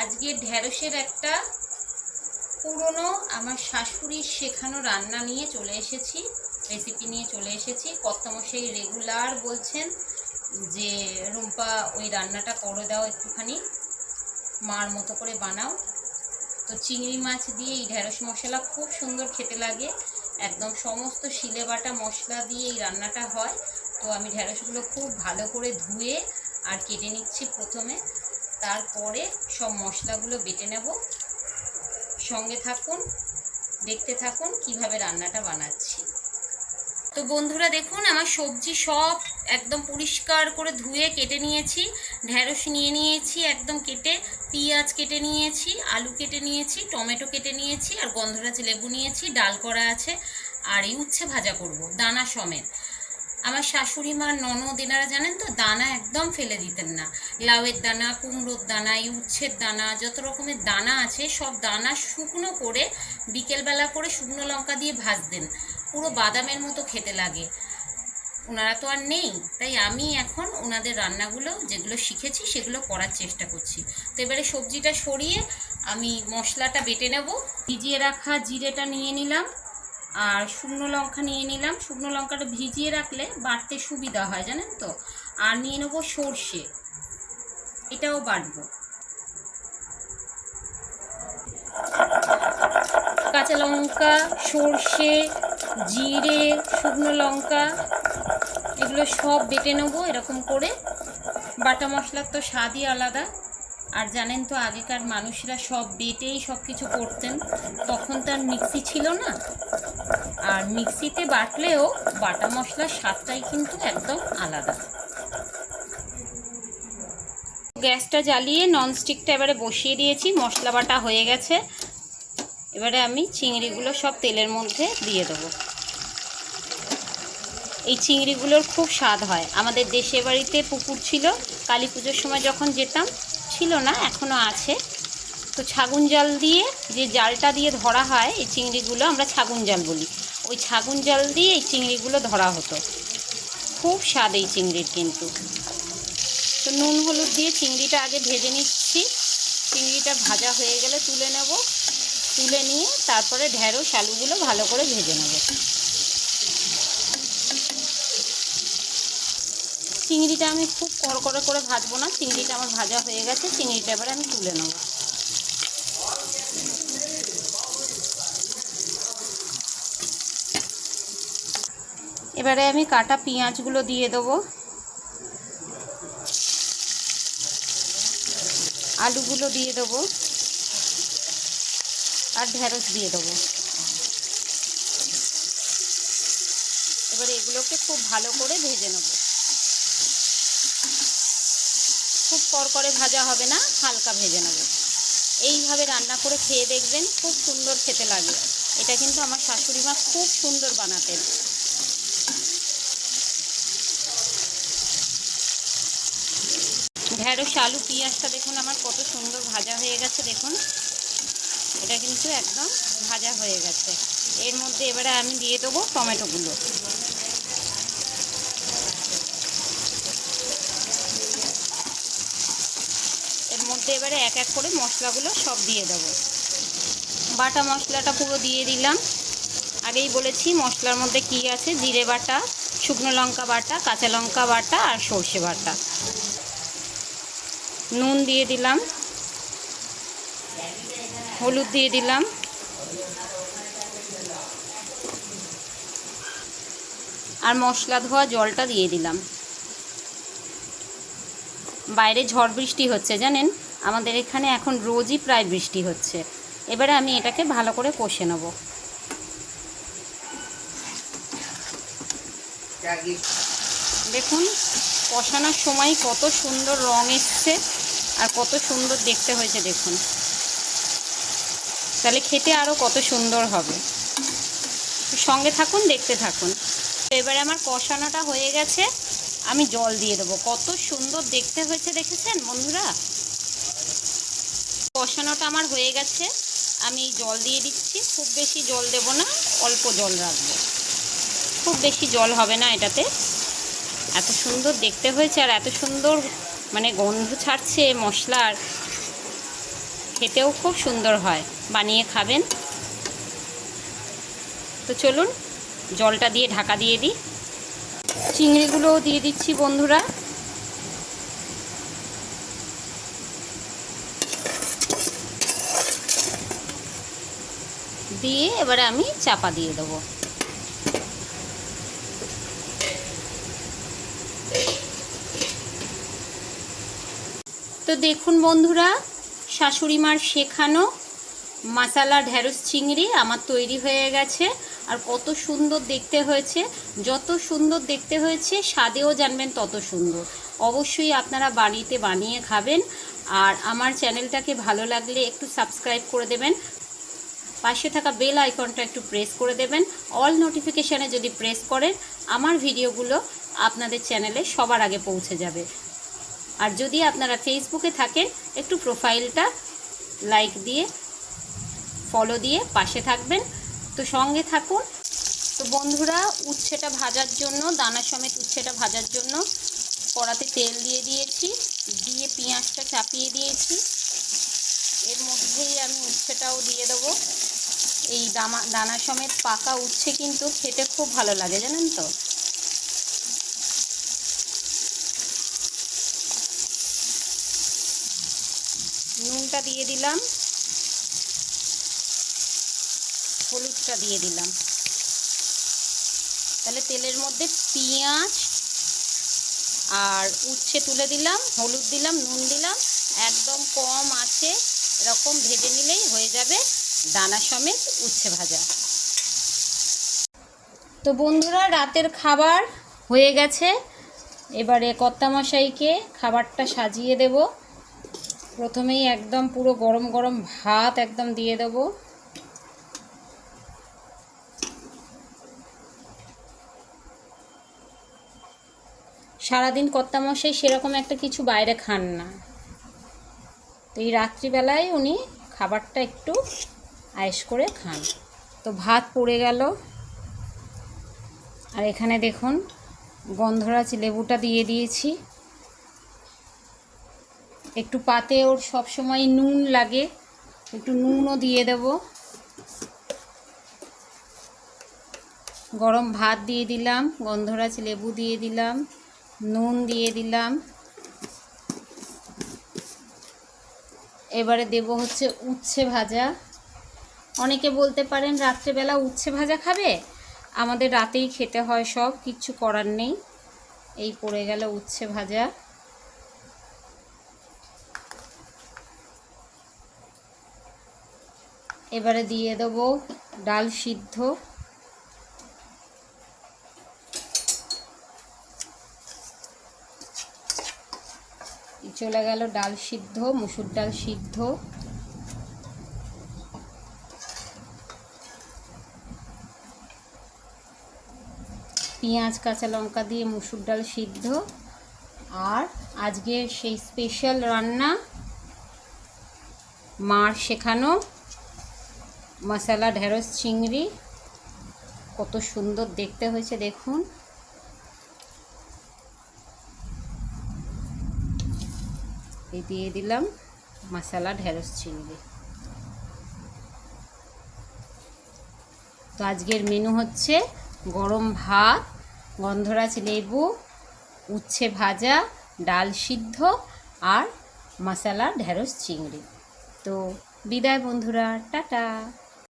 আজকে ঢ্যাঁড়সের একটা পুরনো আমার শাশুড়ির শেখানো রান্না নিয়ে চলে এসেছি রেসিপি নিয়ে চলে এসেছি। কর্তামশাই রেগুলার বলছেন যে, রুম্পা, ওই রান্নাটা করে দাও একটুখানি, মার মতো করে বানাও। তো চিংড়ি মাছ দিয়ে এই ঢ্যাঁড়স মশলা খুব সুন্দর খেতে লাগে। একদম সমস্ত শিলে বাটা মশলা দিয়ে এই রান্নাটা হয়। তো আমি ঢ্যাঁড়সগুলো খুব ভালো করে ধুয়ে আর কেটে নিচ্ছি প্রথমে। তারপরে সব মশলাগুলো বেটে নেব। সঙ্গে থাকুন, দেখতে থাকুন কীভাবে রান্নাটা বানাচ্ছি। তো বন্ধুরা দেখুন, আমার সবজি সব একদম পরিষ্কার করে ধুয়ে কেটে নিয়েছি। ঢ্যাঁড়স নিয়ে নিয়েছি একদম কেটে, পেঁয়াজ কেটে নিয়েছি, আলু কেটে নিয়েছি, টমেটো কেটে নিয়েছি, আর গন্ধরাজ লেবু নিয়েছি, ডাল করা আছে, আর এই উচ্ছে ভাজা করব, দানা সমেত। আমার শাশুড়ি মা ননদ, এনারা জানেন তো, দানা একদম ফেলে দিতেন না। লাউয়ের দানা, কুমড়োর দানা, এই উচ্ছের দানা, যত রকমের দানা আছে, সব দানা শুকনো করে, বিকেলবেলা করে শুকনো লঙ্কা দিয়ে ভাজতেন। পুরো বাদামের মতো খেতে লাগে। ওনারা তো আর নেই। তাই আমি এখন ওনাদের রান্নাগুলো, যেগুলো শিখেছি, সেগুলো করার চেষ্টা করছি। তো এবারে সবজিটা সরিয়ে আমি মশলাটা বেটে নেব। ভিজিয়ে রাখা জিরেটা নিয়ে নিলাম। আর শুকনো লঙ্কা নিয়ে নিলাম। শুকনো লঙ্কাটা ভিজিয়ে রাখলে বাটতে সুবিধা হয়, জানেন তো? আর নিয়ে নেব সর্ষে। এটাও বাটবো। কাঁচা লঙ্কা, সর্ষে, জিরে, শুকনো লঙ্কা, এগুলো সব বেটে নেব এরকম করে। বাটা মশলার তো স্বাদই আলাদা। আর জানেন তো, আগেকার মানুষরা সব বেটেই সব কিছু করতেন। তখন তো আর মিক্সি ছিল না। আর মিক্সিতে বাটলেও বাটা মশলার স্বাদটাই কিন্তু একদম আলাদা। গ্যাসটা জ্বালিয়ে ননস্টিকটা এবারে বসিয়ে দিয়েছি, মশলা বাটা হয়ে গেছে। এবারে আমি চিংড়িগুলো সব তেলের মধ্যে দিয়ে দেবো। এই চিংড়িগুলোর খুব স্বাদ হয়। আমাদের দেশে বাড়িতে পুকুর ছিল, কালী পুজোর সময় যখন যেতাম ছিল না এখনও আছে। তো ছাগুন জাল দিয়ে যে জালটা দিয়ে ধরা হয়, এই চিংড়িগুলো আমরা ছাগুন জাল বলি। ওই ছাগুন জাল দিয়ে এই চিংড়িগুলো ধরা হতো। খুব স্বাদ এই চিংড়ির কিন্তু। তো নুন, হলুদ দিয়ে চিংড়িটা আগে ভেজে নিচ্ছি। চিংড়িটা ভাজা হয়ে গেলে তুলে নেব। তুলে নিয়ে তারপরে ঢেঁড়স আলুগুলো ভালো করে ভেজে নেব। চিংড়িটা আমি খুব কড়কড়ে করে ভাজবো না। চিংড়িটা আমার ভাজা হয়ে গেছে, চিংড়িটা এবারে আমি তুলে নেব। এবারে আমি কাটা পেঁয়াজগুলো দিয়ে দেবো। আলুগুলো দিয়ে দেবো। আর ঢেঁড়স দিয়ে দেবো। এবারে এগুলোকে খুব ভালো করে ভেজে নেব। খুব করকরে ভাজা হবে না, হালকা ভেজে নেব। এইভাবে রান্না করে খেয়ে দেখবেন খুব সুন্দর খেতে লাগে এটা কিন্তু আমার শাশুড়ি মা খুব সুন্দর বানাতেন। ঢেঁড়স আলু, পেঁয়াজটা দেখুন আমার কত সুন্দর ভাজা হয়ে গেছে দেখুন। এটা কিন্তু একদম ভাজা হয়ে গেছে। এর মধ্যে এবারে আমি দিয়ে দেবো টমেটোগুলো। মধ্যে এবারে এক এক করে মশলাগুলো সব দিয়ে দেবো। বাটা মশলাটা পুরো দিয়ে দিলাম। আগেই বলেছি মশলার মধ্যে কি আছে? জিরে বাটা, শুকনো লঙ্কা বাটা, কাঁচা লঙ্কা বাটা আর সর্ষে বাটা। নুন দিয়ে দিলাম। হলুদ দিয়ে দিলাম। আর মশলা ধোয়া জলটা দিয়ে দিলাম। বাইরে ঝড় বৃষ্টি হচ্ছে, জানেন? আমাদের এখানে এখন রোজই প্রায় বৃষ্টি হচ্ছে। এবারে আমি এটাকে ভালো করে কষে নেব। দেখুন, কষানোর সময় কত সুন্দর রং এসছে আর কত সুন্দর দেখতে হয়েছে, দেখুন। তাহলে খেতে আরও কত সুন্দর হবে। সঙ্গে থাকুন, দেখতে থাকুন। তো এবারে আমার কষানোটা হয়ে গেছে। আমি জল দিয়ে দেবো। কত সুন্দর দেখতে হয়েছে, দেখেছেন বন্ধুরা? কষানোটা আমার হয়ে গেছে। আমি জল দিয়ে দিচ্ছি। খুব বেশি জল দেব না, অল্প জল রাখব। খুব বেশি জল হবে না এটাতে। এত সুন্দর দেখতে হয়েছে আর এত সুন্দর মানে গন্ধ ছাড়ছে মশলার। খেতেও খুব সুন্দর হয়। বানিয়ে খাবেন। তো চলুন, জলটা দিয়ে ঢাকা দিয়ে দিই। চিংড়িগুলোও দিয়ে দিচ্ছি বন্ধুরা। দিয়ে এবারে আমি চাপা দিয়ে দেবো। তো দেখুন বন্ধুরা, শাশুড়ি মার শেখানো মাসালা ঢ্যাঁড়স চিংড়ি আমার তৈরি হয়ে গেছে। আর কত সুন্দর দেখতে হয়েছে, যত সুন্দর দেখতে হয়েছে, স্বাদেও জানবেন তত সুন্দর। অবশ্যই আপনারা বাড়িতে বানিয়ে খাবেন। আর আমার চ্যানেলটাকে ভালো লাগলে একটু সাবস্ক্রাইব করে দেবেন। পাশে থাকা বেল আইকনটা একটু প্রেস করে দেবেন। অল নোটিফিকেশানে যদি প্রেস করেন, আমার ভিডিওগুলো আপনাদের চ্যানেলে সবার আগে পৌঁছে যাবে। আর যদি আপনারা ফেসবুকে থাকেন, একটু প্রোফাইলটা লাইক দিয়ে ফলো দিয়ে পাশে থাকবেন। তো সঙ্গে থাকুন। তো বন্ধুরা, উচ্ছেটা ভাজার জন্য, দানা সমেত উচ্ছেটা ভাজার জন্য কড়াতে তেল দিয়ে দিয়েছি, দিয়ে পেঁয়াজটা চাপিয়ে দিয়েছি। এর মধ্যেই আমি উচ্ছেটাও দিয়ে দেবো। এই দামা দানা সমেত পাকা উচ্ছে কিন্তু খেতে খুব ভালো লাগে, জানেন তো? নুনটা দিয়ে দিলাম। হলুদটা দিয়ে দিলাম। তাহলে তেলের মধ্যে পেঁয়াজ আর উচ্ছে তুলে দিলাম, হলুদ দিলাম, নুন দিলাম। একদম কম আছে, এরকম ভেজে নিলেই হয়ে যাবে। দানা সমেত উচ্ছে ভাজা। তো বন্ধুরা, রাতের খাবার হয়ে গেছে। এবারে কর্তামশাইকে খাবারটা সাজিয়ে দেব। প্রথমেই একদম পুরো গরম গরম ভাত একদম দিয়ে দেব। সারাদিন কর্তামশাই সেরকম একটা কিছু বাইরে খান না। তো এই রাত্রিবেলায় উনি খাবারটা একটু আয়েস করে খান। তো ভাত পড়ে গেল। আর এখানে দেখুন, গন্ধরাজ লেবুটা দিয়ে দিয়েছি। একটু পাতে ওর সব সময় নুন লাগে, একটু নুনও দিয়ে দেব। গরম ভাত দিয়ে দিলাম, গন্ধরাজ লেবু দিয়ে দিলাম, নুন দিয়ে দিলাম। এবারে দেব হচ্ছে উচ্ছে ভাজা। অনেকে বলতে পারেন রাত্রেবেলা উচ্ছে ভাজা খাবে? আমাদের রাতেই খেতে হয় সব, কিচ্ছু করার নেই। এই পড়ে গেল উচ্ছে ভাজা। এবারে দিয়ে দেবো ডাল সিদ্ধ। চলে গেল ডাল সিদ্ধ, মুসুর ডাল সিদ্ধ। পেঁয়াজ, কাঁচা লঙ্কা দিয়ে মুসুর ডাল সিদ্ধ। আর আজকে সেই স্পেশাল রান্না, মার শেখানো মশলা, ঢেঁড়স, চিংড়ি। কত সুন্দর দেখতে হয়েছে, দেখুন। এই দিয়ে দিলাম মশলা, ঢেঁড়স, চিংড়ি। তো আজকের মেনু হচ্ছে গরম ভাত, গন্ধরাজ লেবু, উচ্ছে ভাজা, ডাল সিদ্ধ আর মশালা ঢেঁড়স চিংড়ি। তো বিদায় বন্ধুরা, টাটা।